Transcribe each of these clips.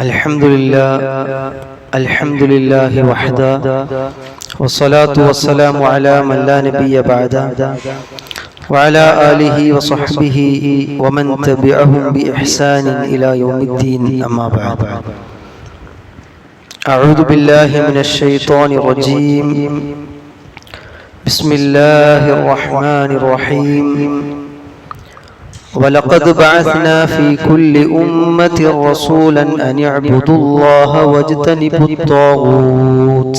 الحمد لله الحمد لله وحده والصلاة والسلام على من لا نبي بعده وعلى آله وصحبه ومن تبعهم بإحسان إلى يوم الدين أما بعد. أعوذ بالله من الشيطان الرجيم. بسم الله الرحمن الرحيم. ولقد بعثنا في كل أمة رسولا أن يعبدوا الله واجتنبوا الطاغوت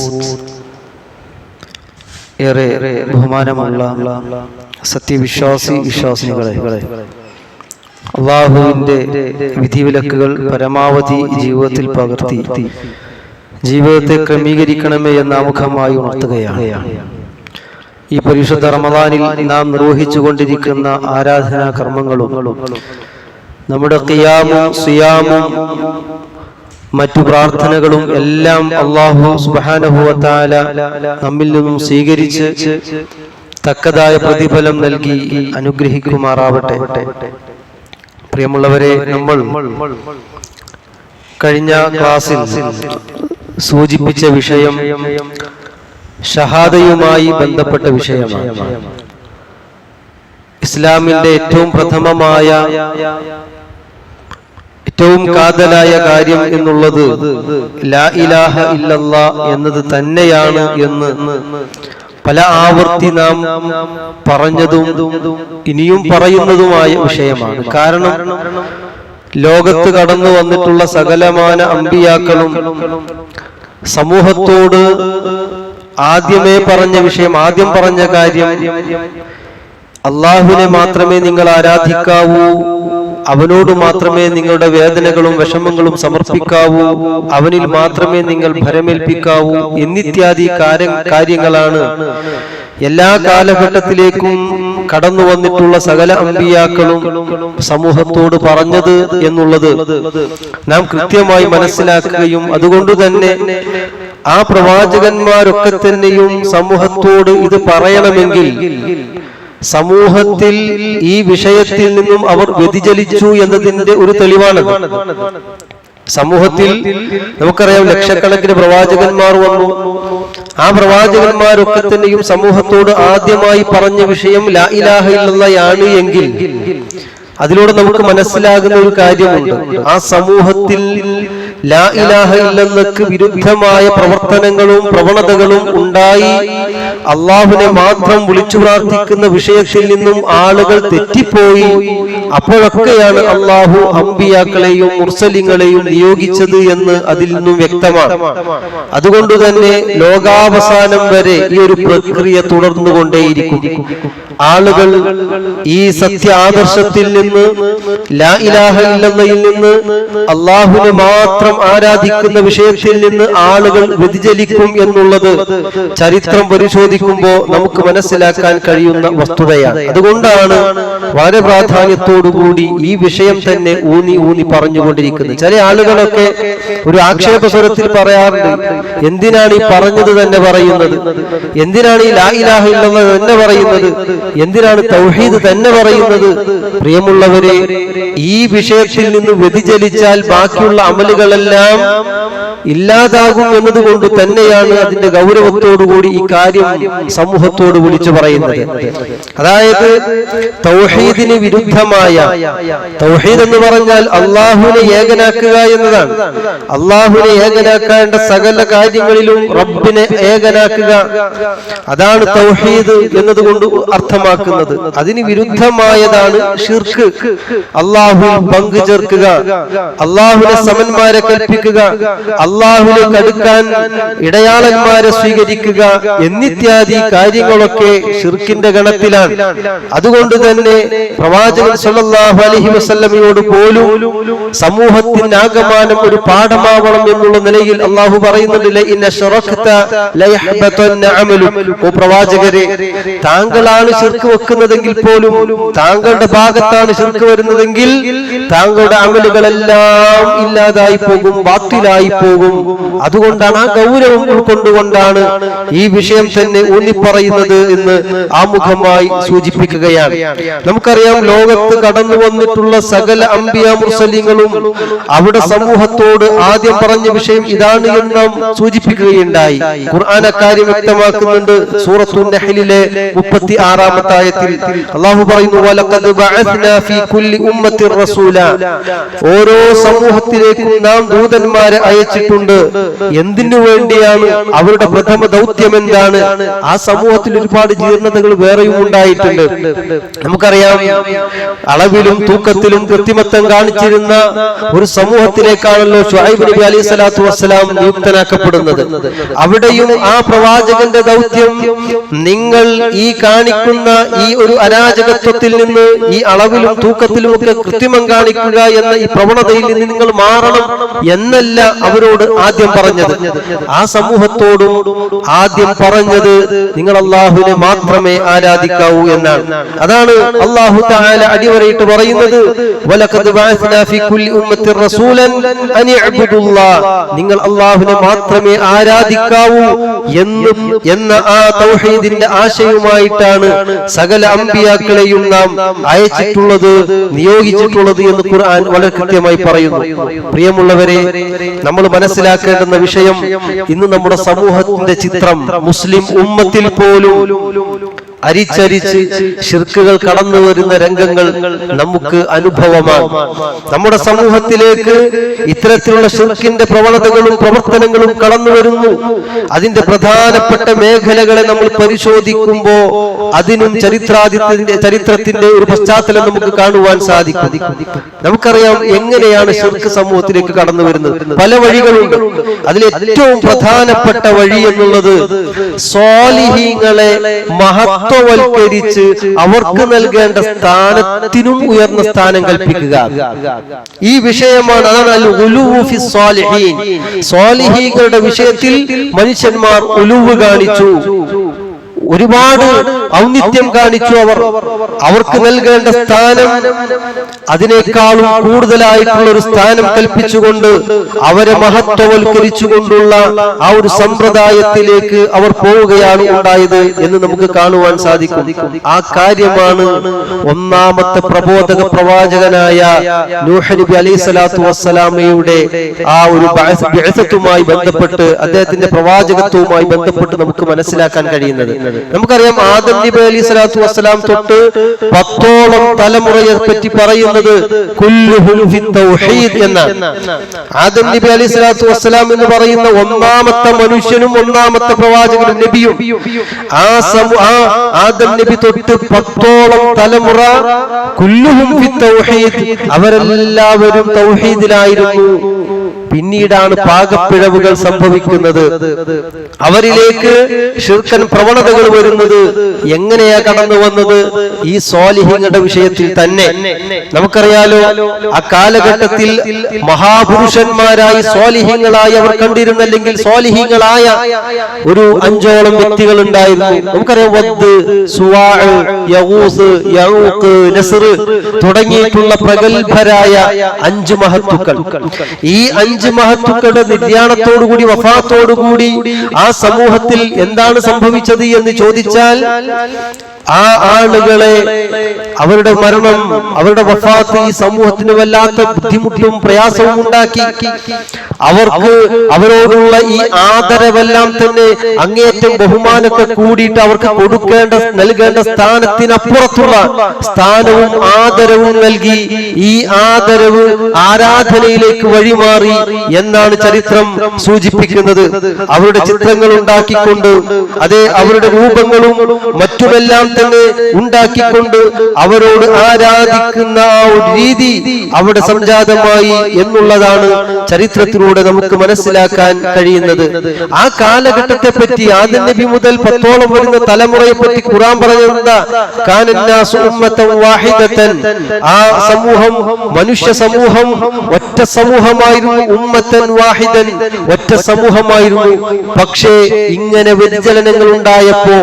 ഏറെ ബഹുമാനമുള്ള സത്യവിശ്വാസി വിശ്വാസിനികളെ അള്ളാഹുവിൻ്റെ വിധിവിലക്കുകൾ പരമാവധി ജീവിതത്തിൽ പകർത്തി ജീവിതത്തെ ക്രമീകരിക്കണമേ എന്ന് ആമുഖമായി ഉണർത്തുകയാണ് ഈ പരിശുദ്ധ റമദാനിൽ നാം നിർവഹിച്ചു കൊണ്ടിരിക്കുന്ന ആരാധനാ കർമ്മങ്ങളും നമ്മുടെ കിയാമും സിയാമും മറ്റു പ്രാർത്ഥനകളും എല്ലാം അള്ളാഹു സുബാനുഭവത്താല നമ്മിൽ നിന്നും സ്വീകരിച്ച് തക്കതായ പ്രതിഫലം നൽകി അനുഗ്രഹിക്കുമാറാവട്ടെ. പ്രിയമുള്ളവരെ നമ്മൾ കഴിഞ്ഞ ക്ലാസ്സിൽ സൂചിപ്പിച്ച വിഷയം ഷഹാദയുമായി ബന്ധപ്പെട്ട വിഷയമാണ്. ഇസ്ലാമിന്റെ ഏറ്റവും പ്രഥമമായ ഏറ്റവും കാതലായ കാര്യം എന്നുള്ളത് ലാ ഇലാഹ എന്നത് തന്നെയാണ് എന്ന് പല ആവർത്തി നാം പറഞ്ഞതും ഇനിയും പറയുന്നതുമായ വിഷയമാണ്. കാരണം ലോകത്ത് കടന്നു വന്നിട്ടുള്ള സകലമാന അമ്പിയാക്കളും സമൂഹത്തോട് ആദ്യമേ പറഞ്ഞ വിഷയം ആദ്യം പറഞ്ഞ കാര്യം അള്ളാഹുവിനെ മാത്രമേ നിങ്ങൾ ആരാധിക്കാവൂ അവനോട് മാത്രമേ നിങ്ങളുടെ വേദനകളും വിഷമങ്ങളും സമർപ്പിക്കാവൂ അവനിൽ മാത്രമേ നിങ്ങൾ ഭരമേൽപ്പിക്കാവൂ എന്നിത്യാദി കാര്യങ്ങളാണ്. എല്ലാ കാലഘട്ടത്തിലേക്കും കടന്നു വന്നിട്ടുള്ള സകല അമ്പിയാക്കളും സമൂഹത്തോട് പറഞ്ഞത് എന്നുള്ളത് നാം കൃത്യമായി മനസ്സിലാക്കുകയും അതുകൊണ്ട് തന്നെ ആ പ്രവാചകന്മാരൊക്കെ തന്നെയും സമൂഹത്തോട് ഇത് പറയണമെങ്കിൽ സമൂഹത്തിൽ ഈ വിഷയത്തിൽ നിന്നും അവർ വ്യതിചലിച്ചു എന്നതിന്റെ ഒരു തെളിവാണ് സമൂഹത്തിൽ നമുക്കറിയാം ലക്ഷക്കണക്കിന് പ്രവാചകന്മാർ വന്നു. ആ പ്രവാചകന്മാരൊക്കെ തന്നെയും സമൂഹത്തോട് ആദ്യമായി പറഞ്ഞ വിഷയം ലാ ഇലാഹ എങ്കിൽ അതിലൂടെ നമുക്ക് മനസ്സിലാകുന്ന ഒരു കാര്യമുണ്ട്. ആ സമൂഹത്തിൽ ലാ ഇലാഹ ഇല്ലെന്നക്ക് വിരുദ്ധമായ പ്രവർത്തനങ്ങളും പ്രവണതകളും ഉണ്ടായി. അള്ളാഹുവിനെ മാത്രം വിളിച്ചു പ്രാർത്ഥിക്കുന്ന വിഷയത്തിൽ നിന്നും ആളുകൾ തെറ്റിപ്പോയി. അപ്പോഴൊക്കെയാണ് അള്ളാഹു അമ്പിയാക്കളെയും മുർസലിങ്ങളെയും നിയോഗിച്ചത് എന്ന് അതിൽ നിന്നും വ്യക്തമാണ്. അതുകൊണ്ട് തന്നെ ലോകാവസാനം വരെ ഈ ഒരു പ്രക്രിയ തുടർന്നു കൊണ്ടേയിരിക്കും ആളുകൾ ഈ സത്യ ആദർശത്തിൽ നിന്ന് ലാ ഇലാഹ നിന്ന് അള്ളാഹുവിനെ മാത്രം ആരാധിക്കുന്ന വിഷയത്തിൽ നിന്ന് ആളുകൾ വ്യതിചലിക്കും എന്നുള്ളത് ചരിത്രം പരിശോധിക്കുമ്പോൾ നമുക്ക് മനസ്സിലാക്കാൻ കഴിയുന്ന വസ്തുതയാണ്. അതുകൊണ്ടാണ് വളരെ പ്രാധാന്യത്തോടുകൂടി ഈ വിഷയം തന്നെ ഊന്നി ഊന്നി പറഞ്ഞുകൊണ്ടിരിക്കുന്നത്. ചില ആളുകളൊക്കെ ഒരു ആക്ഷേപ സ്വരത്തിൽ പറയാറുണ്ട് എന്തിനാണ് ഈ പറഞ്ഞത് തന്നെ പറയുന്നത്? എന്തിനാണ് ഈ ലാ ഇലാഹ ഇല്ലെന്നത് തന്നെ പറയുന്നത്? എന്തിനാണ് തൗഹീദ് തന്നെ പറയുന്നത്? പ്രിയമുള്ളവരെ ഈ വിഷയത്തിൽ നിന്ന് വ്യതിചലിച്ചാൽ ബാക്കിയുള്ള അമലുകളെല്ലാം ഇല്ലാതാകും എന്നതുകൊണ്ട് തന്നെയാണ് അതിന്റെ ഗൗരവത്തോടുകൂടി ഈ കാര്യം സമൂഹത്തോട് വിളിച്ചു പറയുന്നത്. അതായത് തൗഹീദിന് വിരുദ്ധമായ തൗഹീദ് എന്ന് പറഞ്ഞാൽ അള്ളാഹുവിനെ ഏകനാക്കുക എന്നതാണ്. അള്ളാഹുവിനെ ഏകനാക്കേണ്ട സകല കാര്യങ്ങളിലും റബ്ബിനെ ഏകനാക്കുക. അതാണ് തൗഹീദ് എന്നതുകൊണ്ട് അർത്ഥമാക്കുന്നത്. അതിന് വിരുദ്ധമായതാണ് ഷിർക്ക്. അള്ളാഹു പങ്കു ചേർക്കുക. അള്ളാഹുവിനെ സമന്മാരെ കൽപ്പിക്കുക. അള്ളാഹുലേക്ക് അടുക്കാൻ ഇടയാളന്മാരെ സ്വീകരിക്കുക എന്നിത്യാദി കാര്യങ്ങളൊക്കെ ഷിർക്കിന്റെ ഗണത്തിലാണ്. അതുകൊണ്ട് തന്നെ പ്രവാചകൻ സല്ലാഹു അലഹി വസല്ലമയോട് പോലും സമൂഹത്തിന്റെ ആകമാനം ഒരു പാഠമാവണം എന്നുള്ള നിലയിൽ അള്ളാഹു പറയുന്നുണ്ടല്ലേ ഓ പ്രവാചകരെ താങ്കളാണ് ശിർക്ക് വെക്കുന്നതെങ്കിൽ പോലും താങ്കളുടെ ഭാഗത്താണ് ശിർക്ക് വരുന്നതെങ്കിൽ താങ്കളുടെ അമലുകളെല്ലാം ഇല്ലാതായി പോകും ബാത്തിലായി പോകും. അതുകൊണ്ടാണ് ആ ഗൗരവം ഉൾക്കൊണ്ടുകൊണ്ടാണ് ഈ വിഷയം തന്നെ ഊന്നിപ്പറയുന്നത് എന്ന് ആമുഖമായി സൂചിപ്പിക്കുകയാണ്. നമുക്കറിയാം ലോകത്ത് കടന്നു വന്നിട്ടുള്ള സകല അമ്പിയ മുർസലിങ്ങളും അവിടെ സമൂഹത്തോട് ആദ്യം പറഞ്ഞ വിഷയം ഇതാണ് എന്ന് സൂചിപ്പിക്കുകയുണ്ടായി. ഖുർആൻ അക്കാര്യം വ്യക്തമാക്കുന്നുണ്ട് സൂറത്തു നഹലിലെ മുപ്പത്തി ആറാമത്തെ ആയത്തിൽ അള്ളാഹു പറയുന്നു "വലഖദ് ബഅസ്നാ ഫീ കുല്ലി റസൂല." ഓരോ സമൂഹത്തിലേക്കും നാം ദൂതന്മാരെ അയച്ചിട്ടുണ്ട് എന്തിനു വേണ്ടിയാണ് അവരുടെ പ്രഥമ ദൗത്യം എന്താണ്? ആ സമൂഹത്തിൽ ഒരുപാട് ജീർണതകൾ വേറെയും ഉണ്ടായിട്ടുണ്ട്. നമുക്കറിയാം അളവിലും തൂക്കത്തിലും കൃത്രിമത്വം കാണിച്ചിരുന്ന ഒരു സമൂഹത്തിലേക്കാണല്ലോ ഷുഹൈബ് നബി അലൈഹി സ്വലാത്തു വസ്സലാം നിയുക്തനാക്കപ്പെടുന്നത്. അവിടെയും ആ പ്രവാചകന്റെ ദൗത്യം നിങ്ങൾ ഈ കാണിക്കുന്ന ഈ ഒരു അരാജകത്വത്തിൽ നിന്ന് ഈ അളവിലും തൂക്കത്തിലും ഒക്കെ കൃത്രിമം കാണിക്കുക എന്ന ഈ പ്രവണതയിൽ നിന്ന് നിങ്ങൾ മാറണം എന്നല്ല അവരോട് ആദ്യം പറഞ്ഞത്. ആ സമൂഹത്തോടും ആദ്യം പറഞ്ഞത് നിങ്ങൾ അള്ളാഹുവിനെ മാത്രമേ ആരാധിക്കാവൂ എന്നാണ്. അതാണ് അള്ളാഹു അടിവരയിട്ട് പറയുന്നത്. നിങ്ങൾ അള്ളാഹുവിനെ മാത്രമേ ആരാധിക്കാവൂ എന്നും എന്ന ആ തൗഹീദിന്റെ ആശയവുമായിട്ടാണ് സകല അമ്പിയാക്കളെയും നാം അയച്ചിട്ടുള്ളത് നിയോഗിച്ചിട്ടുള്ളത് എന്ന് ഖുർആൻ വളരെ കൃത്യമായി പറയുന്നു. പ്രിയമുള്ളവരെ നമ്മൾ മനസ്സിലാക്കേണ്ടുന്ന വിഷയം ഇന്ന് നമ്മുടെ സമൂഹത്തിന്റെ ചിത്രം. മുസ്ലിം ഉമ്മത്തിൽ പോലും അരിച്ചരിച്ച് ഷിർക്കുകൾ കടന്നു വരുന്ന രംഗങ്ങൾ നമുക്ക് അനുഭവമാണ്. നമ്മുടെ സമൂഹത്തിലേക്ക് ഇത്തരത്തിലുള്ള ഷിർക്കിന്റെ പ്രവണതകളും പ്രവർത്തനങ്ങളും കടന്നു വരുന്നു. അതിന്റെ പ്രധാനപ്പെട്ട മേഖലകളെ നമ്മൾ പരിശോധിക്കുമ്പോ അതിനും ചരിത്രാദിത്യത്തിന്റെ ചരിത്രത്തിന്റെ ഒരു പശ്ചാത്തലം നമുക്ക് കാണുവാൻ സാധിക്കും. നമുക്കറിയാം എങ്ങനെയാണ് ഷിർക്ക് സമൂഹത്തിലേക്ക് കടന്നു വരുന്നത്. പല വഴികളുണ്ട്. അതിൽ ഏറ്റവും പ്രധാനപ്പെട്ട വഴി എന്നുള്ളത് സ്വാലിഹീങ്ങളെ മഹത്വവൽക്കരിച്ച് അവർക്ക് നൽകേണ്ട സ്ഥാനത്തിനും ഉയർന്ന സ്ഥാനം കൽപ്പിക്കുക. ഈ വിഷയമാണ് അതാണ് സ്വാലിഹീങ്ങളുടെ വിഷയത്തിൽ മനുഷ്യന്മാർ ഉലുവ് കാണിച്ചു. ഒരുപാട് ഔന്നിത്യം കാണിച്ചു അവർ. അവർക്ക് നൽകേണ്ട സ്ഥാനം അതിനേക്കാളും കൂടുതലായിട്ടുള്ള ഒരു സ്ഥാനം കൽപ്പിച്ചുകൊണ്ട് അവരെ മഹത്വവൽക്കരിച്ചുകൊണ്ടുള്ള ആ ഒരു സമ്പ്രദായത്തിലേക്ക് അവർ പോവുകയാണ് ഉണ്ടായത് എന്ന് നമുക്ക് കാണുവാൻ സാധിക്കും. ആ കാര്യമാണ് ഒന്നാമത്തെ പ്രബോധക പ്രവാചകനായ നൂഹനബി അലൈഹി സ്വലാത്തു വസ്സലാമയുടെ ആ ഒരു ബന്ധപ്പെട്ട് അദ്ദേഹത്തിന്റെ പ്രവാചകത്വവുമായി ബന്ധപ്പെട്ട് നമുക്ക് മനസ്സിലാക്കാൻ കഴിയുന്നത്. നമുക്കറിയാം ആദം നബി അലി സ്വലാത്തു വസ്സലാം തൊട്ട് പത്തോളം തലമുറയെ പറ്റി പറയുന്നത് എന്നാണ്. ആദം നബി അലി സ്വലാത്തു വസ്സലാം എന്ന് പറയുന്ന ഒന്നാമത്തെ മനുഷ്യനും ഒന്നാമത്തെ പ്രവാചകനും നബിയും. ആ ആ ആദം നബി തൊട്ട് പത്തോളം തലമുറ കുല്ലുഹും അവരെല്ലാവരും തൗഹീദിലായിരുന്നു. പിന്നീടാണ് പാകപ്പിഴവുകൾ സംഭവിക്കുന്നത്. അവരിലേക്ക് ഷിർക്കൻ പ്രവണതകൾ വരുന്നത് എങ്ങനെയാ കടന്നു വന്നത്? ഈ സ്വാലിഹിങ്ങളുടെ വിഷയത്തിൽ തന്നെ. നമുക്കറിയാലോ ആ കാലഘട്ടത്തിൽ മഹാപുരുഷന്മാരായി സ്വാലിഹ്യങ്ങളായി അവർ കണ്ടിരുന്നല്ലെങ്കിൽ സ്വാലിഹ്യങ്ങളായ ഒരു അഞ്ചോളം വ്യക്തികൾ ഉണ്ടായിരുന്നു. നമുക്കറിയാം വദ് തുടങ്ങിയിട്ടുള്ള പ്രഗത്ഭരായ അഞ്ച് മഹത്തുക്കൾ. ഈ അഞ്ച് മഹത്തുക്കളുടെ നിര്യാണത്തോടുകൂടി വഫാത്തോടുകൂടി ആ സമൂഹത്തിൽ എന്താണ് സംഭവിച്ചത് എന്ന് ചോദിച്ചാൽ ആ ആളുകളെ അവരുടെ മരണം അവരുടെ വഫാത്ത് ഈ സമൂഹത്തിന് വല്ലാത്ത ബുദ്ധിമുട്ടും പ്രയാസവും ഉണ്ടാക്കി. അവർക്ക് അവരോടുള്ള ഈ ആദരവെല്ലാം തന്നെ അങ്ങേയറ്റം ബഹുമാനത്തെ കൂടിയിട്ട് അവർക്ക് കൊടുക്കേണ്ട നൽകേണ്ട സ്ഥാനത്തിനപ്പുറത്തുള്ള സ്ഥാനവും ആദരവും നൽകി ഈ ആദരവ് ആരാധനയിലേക്ക് വഴിമാറി എന്നാണ് ചരിത്രം സൂചിപ്പിക്കുന്നത്. അവരുടെ ചിത്രങ്ങൾ ഉണ്ടാക്കിക്കൊണ്ട് അതെ അവരുടെ രൂപങ്ങളും മറ്റുമെല്ലാം തന്നെ ഉണ്ടാക്കിക്കൊണ്ട് അവരോട് ആരാധിക്കുന്ന ആ ഒരു രീതി അവിടെ സംജാതമായി എന്നുള്ളതാണ് ചരിത്രത്തിലൂടെ നമുക്ക് മനസ്സിലാക്കാൻ കഴിയുന്നത്. ആ കാലഘട്ടത്തെ പറ്റി ആദ്യ നബി മുതൽ പത്തോളം വരുന്ന തലമുറയെ പറ്റി ഖുറാൻ വാഹിദത്തൻ. ആ സമൂഹം മനുഷ്യ സമൂഹം ഒറ്റ സമൂഹമായിരുന്നു ഉമ്മത്തൻ വാഹിദൻ. ഒറ്റ സമൂഹമായിരുന്നു. പക്ഷേ ഇങ്ങനെ വ്യതിചലനങ്ങൾ ഉണ്ടായപ്പോ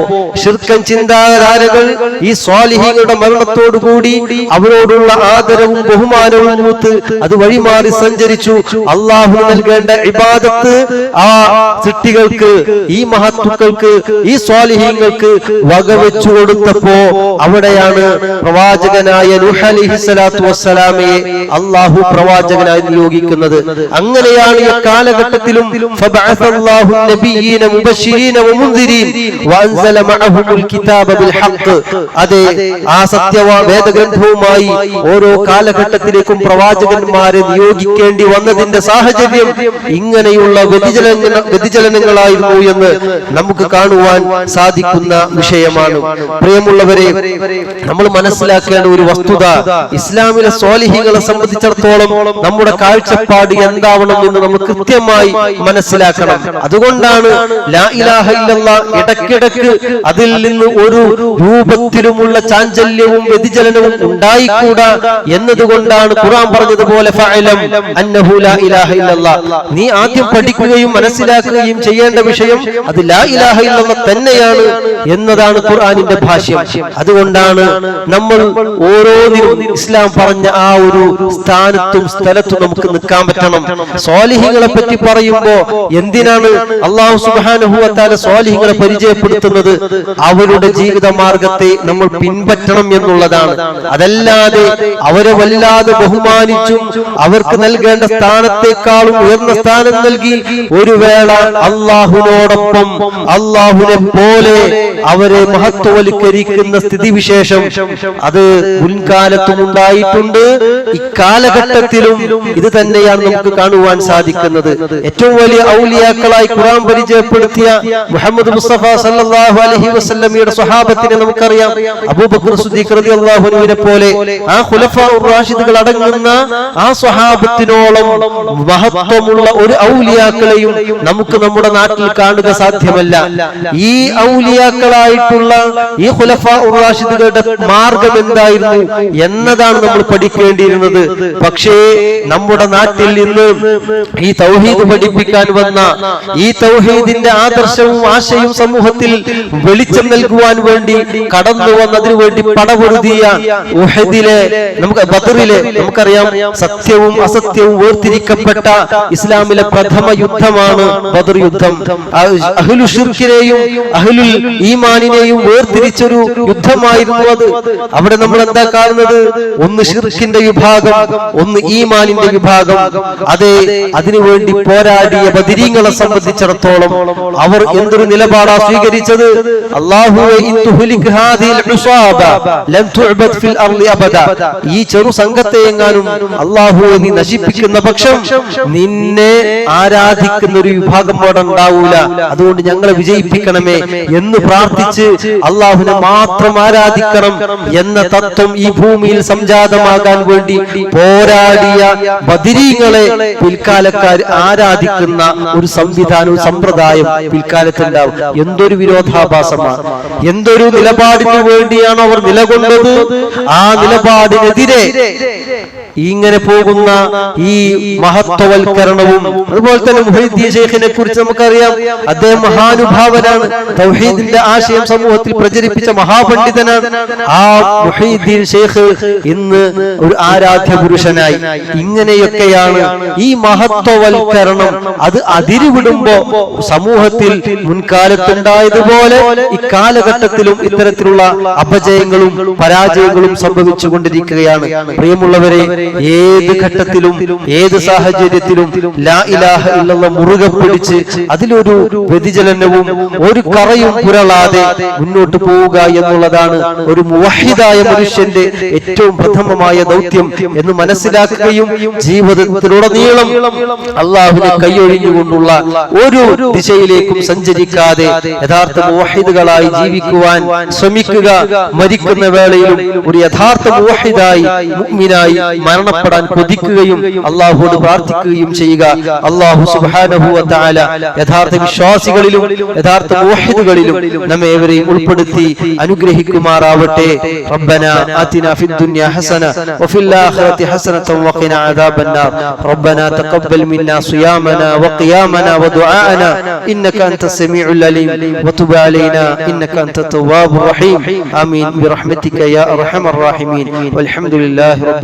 ശിർക്കൻ ചിന്താധാര കാലങ്ങൾ ഈ സ്വാലിഹികളുടെ മരണത്തോടുകൂടി അവരോടുള്ള ആദരവും ബഹുമാനവും മൂത്ത് അത് വഴിമാറി സഞ്ചരിച്ചു അള്ളാഹു നൽകേണ്ട ഇബാദത്ത് ആ സിട്ടികൾക്ക് ഈ മഹത്തുക്കൾക്ക് ഈ സ്വാലിഹീങ്ങൾക്ക് വകവെച്ചു കൊടുത്തപ്പോ അവിടെയാണ് പ്രവാചകനായ നൂഹ് അലൈഹി സ്വലാത്തു വസ്സലാമയെ അള്ളാഹു പ്രവാചകനായി നിയോഗിക്കുന്നത് അങ്ങനെയാണ് ഈ കാലഘട്ടത്തിലും فبعث الله النبيين مبشرين ومنذرين وانزل معهم الكتاب بالحق അതെ ആ സത്യവ വേദഗ്രന്ഥവുമായി ഓരോ കാലഘട്ടത്തിലേക്കും പ്രവാചകന്മാരെ നിയോഗിക്കേണ്ടി വന്നതിന്റെ സാഹചര്യം ഇങ്ങനെയുള്ള വ്യതിചലന വ്യതിചലനങ്ങളായിരുന്നു എന്ന് നമുക്ക് കാണുവാൻ സാധിക്കുന്ന വിഷയമാണ്. പ്രിയമുള്ളവരെ നമ്മൾ മനസ്സിലാക്കേണ്ട ഒരു വസ്തുത ഇസ്ലാമിലെ സ്വാലിഹികളെ സംബന്ധിച്ചിടത്തോളം നമ്മുടെ കാഴ്ചപ്പാട് എന്താവണം എന്ന് നമ്മൾ കൃത്യമായി മനസ്സിലാക്കണം. അതുകൊണ്ടാണ് ഇടയ്ക്കിടയ്ക്ക് അതിൽ നിന്ന് ഒരു രൂപത്തിലുമുള്ള ചാഞ്ചല്യവും വ്യതിചലനവും ഉണ്ടായിക്കൂടാ എന്നതുകൊണ്ടാണ് ഖുറാൻ പറഞ്ഞതുപോലെ നീ ആദ്യം പഠിക്കുകയും മനസ്സിലാക്കുകയും ചെയ്യേണ്ട വിഷയം അത് ലാ ഇലാഹ ഇല്ലല്ലാ തന്നെയാണ് എന്നതാണ് ഖുർആാനിന്റെ ഭാഷ്യം. അതുകൊണ്ടാണ് നമ്മൾ ഓരോന്നിനും ഇസ്ലാം പറഞ്ഞ ആ ഒരു സ്ഥാനത്തും സ്ഥലത്തും നമുക്ക് നിൽക്കാൻ പറ്റണം. സ്വാലിഹികളെ പറ്റി പറയുമ്പോ എന്തിനാണ് അള്ളാഹു സുബാനുഭവത്താല സ്വാലിഹികളെ പരിചയപ്പെടുത്തുന്നത്? അവരുടെ ജീവിത മാർഗത്തെ നമ്മൾ പിൻപറ്റണം എന്നുള്ളതാണ്. അതല്ലാതെ അവരെ വല്ലാതെ ബഹുമാനിച്ചും അവർക്ക് നൽകേണ്ട സ്ഥാനത്തെക്കാളും ഉയർന്ന സ്ഥാനം നൽകി ഒരു വേള അള്ളാഹുനോടൊപ്പം അള്ളാഹുനെ പോലെ അവരെ മഹത്വവൽക്കരിക്കുന്ന സ്ഥിതിവിശേഷം അത് മുൻകാലത്തും ഉണ്ടായിട്ടുണ്ട്. ഇക്കാലഘട്ടത്തിലും ഇത് തന്നെയാണ് നമുക്ക് കാണുവാൻ സാധിക്കുന്നത്. ഏറ്റവും വലിയ ഔലിയാക്കളായി ഖുറാൻ പരിചയപ്പെടുത്തിയ മുഹമ്മദ് മുസ്തഫ സല്ലാഹു അലഹി വസ്ലമിയുടെ സ്വഹാബത്തിനെ നമുക്കറിയാം അബൂബക്കർ പോലെ ആ റാഷിദുകൾ അടങ്ങുന്ന ആ സ്വഹാബത്തിനോളം മഹത്വമുള്ള ഒരു ഔലിയാക്കളെയും നമുക്ക് നമ്മുടെ നാട്ടിൽ കാണുക സാധ്യമല്ല. ഈ ഔലിയാക്കളായിട്ടുള്ള ഈ റാഷിദുകളുടെ മാർഗം എന്തായിരുന്നു എന്നതാണ് നമ്മൾ പഠിക്കേണ്ടിയിരുന്നത്. പക്ഷേ നമ്മുടെ നാട്ടിൽ നിന്ന് ഈ തൗഹീദ് പഠിപ്പിക്കാൻ വന്ന ഈ തൗഹീദിന്റെ ആദർശവും ആശയും സമൂഹത്തിൽ വെളിച്ചം നൽകുവാൻ വേണ്ടി കടന്നു വന്നതിന് വേണ്ടി പടപൊരുതിയ ഉഹദിലെ നമുക്ക് ബദറിലെ നമുക്കറിയാം സത്യവും അസത്യവും വേർതിരിക്കപ്പെട്ട ഇസ്ലാമിലെ പ്രഥമ യുദ്ധമാണ് ബദർ യുദ്ധം. അഹ്ലു ഷിർഖിനെയും അഹ്ലുൽ ഈമാനിനെയും വേർതിരിച്ചൊരു യുദ്ധമായിരുന്നു അത്. അവിടെ നമ്മൾ എന്താ കാണുന്നത്? ഒന്ന് ഷിർഖിന്റെ വിഭാഗം ഒന്ന് ഈമാനിന്റെ വിഭാഗം. അതെ അതിനുവേണ്ടി പോരാടിയ ബദിരീങ്ങളെ സംബന്ധിച്ചിടത്തോളം അവർ എന്തൊരു നിലപാടാ സ്വീകരിച്ചത്? അല്ലാഹുവേ തുഹ്ലിക് ഹാദിൽ ഉസാബ ലം തുഅബദ് ഫിൽ അർളി അബദ ഈ ചെറു സംഘത്തെ എങ്ങാനും അല്ലാഹു നീ നശിപ്പിക്കുന്ന പക്ഷം നിന്നെ ആരാധിക്കുന്ന ഒരു വിഭാഗം അവിടെ ഉണ്ടാവൂല. അതുകൊണ്ട് ഞങ്ങളെ വിജയിപ്പിക്കണമേ എന്ന് പ്രാർത്ഥിച്ച് അള്ളാഹുവിനെ മാത്രം ആരാധിക്കണം എന്ന തത്വം ഈ ഭൂമിയിൽ സംജാതമാകാൻ വേണ്ടി പോരാടിയ ബദിരീങ്ങളെ പിൽക്കാലക്കാർ ആരാധിക്കുന്ന ഒരു സംവിധാനവും സമ്പ്രദായം പിൽക്കാലത്തുണ്ടാവും. എന്തൊരു വിരോധാഭാസമാണ് എന്തൊരു നിലപാടിന് വേണ്ടിയാണ് അവർ നിലകൊണ്ടത്. ആ നിലപാടിനെതിരെ ഇങ്ങനെ പോകുന്ന ഈ മഹത്വവൽക്കരണവും അതുപോലെ തന്നെ മുഹീദ്ദീൻ ഷെയ്ഖിനെ കുറിച്ച് നമുക്കറിയാം. അദ്ദേഹം മഹാനുഭാവനാണ്. തൗഹീദിന്റെ ആശയം സമൂഹത്തിൽ പ്രചരിപ്പിച്ച മഹാപണ്ഡിതനാണ്. ആ മുഹീദ്ദീൻ ഷെയ്ഖ് ഇന്ന് ഒരു ആരാധ്യ പുരുഷനായി. ഇങ്ങനെയൊക്കെയാണ് ഈ മഹത്വവൽക്കരണം. അത് അതിരുവിടുമ്പോ സമൂഹത്തിൽ മുൻകാലത്തുണ്ടായതുപോലെ ഇക്കാലഘട്ടത്തിലും ഇത്തരത്തിലുള്ള അപജയങ്ങളും പരാജയങ്ങളും സംഭവിച്ചുകൊണ്ടിരിക്കുകയാണ്. പ്രിയമുള്ളവരെ ഏത് ഘട്ടത്തിലും ഏത് സാഹചര്യത്തിലും ലാ ഇലാഹ ഇല്ലല്ലാഹ് മുറുകെ പിടിച്ച് അതിലൊരു വ്യതിചലനവും ഒരു കറയും പുരളാതെ മുന്നോട്ട് പോവുക എന്നുള്ളതാണ് ഒരു മുവഹിദായ മനുഷ്യന്റെ ഏറ്റവും പ്രഥമമായ ദൗത്യം എന്ന് മനസ്സിലാക്കുകയും ജീവിതത്തിലുടനീളം അള്ളാഹുവിനെ കൈയൊഴിഞ്ഞുകൊണ്ടുള്ള ഒരു ദിശയിലേക്കും സഞ്ചരിക്കാതെ യഥാർത്ഥ മുവഹിദുകളായി ജീവിക്കുവാൻ ശ്രമിക്കുക മരിക്കുന്ന വേളയിലും ഒരു യഥാർത്ഥ മുവഹിദായി മുഅ്മിനായി മരണപ്പെടാൻ കൊതിക്കുകയും അള്ളാഹുവോട് പ്രാർത്ഥിക്കുകയും ചെയ്യുക അള്ളാഹു സുബാനഹുല യഥാർത്ഥ വിശ്വാസികളിലും യഥാർത്ഥ മോഹിദുകളിലും നമ്മെ ഏവരെയും ഉൾപ്പെടുത്തി അനുഗ്രഹിക്കുമാറാവട്ടെ ربنا آتنا في الدنيا حسنة وفي الآخرة حسنة وقنا عذاب النار ربنا تقبل منا صيامنا وقيامنا ودعاءنا إنك أنت السميع العليم وتب علينا إنك أنت التواب الرحيم آمين برحمتك يا أرحم الراحمين والحمد لله رب